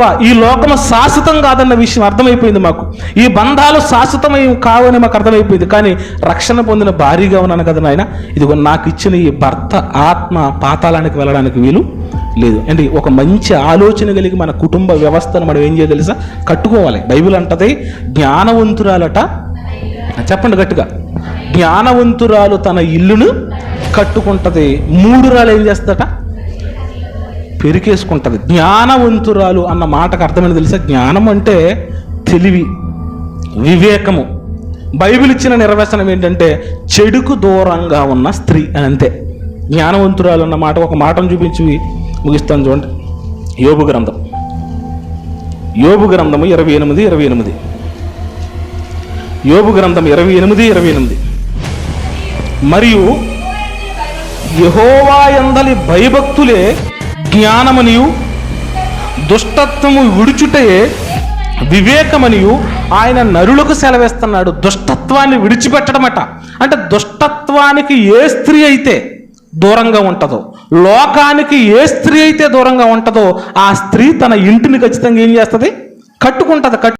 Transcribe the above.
ఈ లోకము శాశ్వతం కాదన్న విషయం అర్థమైపోయింది మాకు. ఈ బంధాలు శాశ్వతమై కావని మాకు అర్థమైపోయింది. కానీ రక్షణ పొందిన భారీగా ఉన్నాను కదా నాయన? ఇదిగో నాకు ఇచ్చిన ఈ భర్త ఆత్మ పాతాళానికి వెళ్ళడానికి వీలు లేదు. అంటే ఒక మంచి ఆలోచన కలిగి మన కుటుంబ వ్యవస్థను మనం ఏం చేయాలి తెలుసా? కట్టుకోవాలి. బైబిల్ అంటది జ్ఞానవంతురాలట చెప్పండి గట్టిగా. జ్ఞానవంతురాలు తన ఇల్లును కట్టుకుంటది. మూడురాలు ఏం చేస్తట పెరికేసుకుంటుంది. జ్ఞానవంతురాలు అన్న మాటకు అర్థమైంది తెలుసా? జ్ఞానం అంటే తెలివి వివేకము. బైబిల్ ఇచ్చిన నిర్వచనం ఏంటంటే చెడుకు దూరంగా ఉన్న స్త్రీ అని అంతే. జ్ఞానవంతురాలు అన్న మాట ఒక మాటను చూపించి ముగిస్తాను చూడండి. యోబు గ్రంథం. యోబు గ్రంథము ఇరవై ఎనిమిది ఇరవై ఎనిమిది. యోబు గ్రంథం ఇరవై ఎనిమిది ఇరవై ఎనిమిది. మరియు యహోవా ఎందలి భయభక్తులే జ్ఞానమనియు దుష్టత్వము విడుచుటయే వివేకమనియు ఆయన నరులకు సెలవేస్తున్నాడు. దుష్టత్వాన్ని విడిచిపెట్టడమట. అంటే దుష్టత్వానికి ఏ స్త్రీ అయితే దూరంగా ఉంటుందో లోకానికి ఏ స్త్రీ అయితే దూరంగా ఉంటుందో ఆ స్త్రీ తన ఇంటిని ఖచ్చితంగా ఏం చేస్తుంది? కట్టుకుంటుంది కట్టు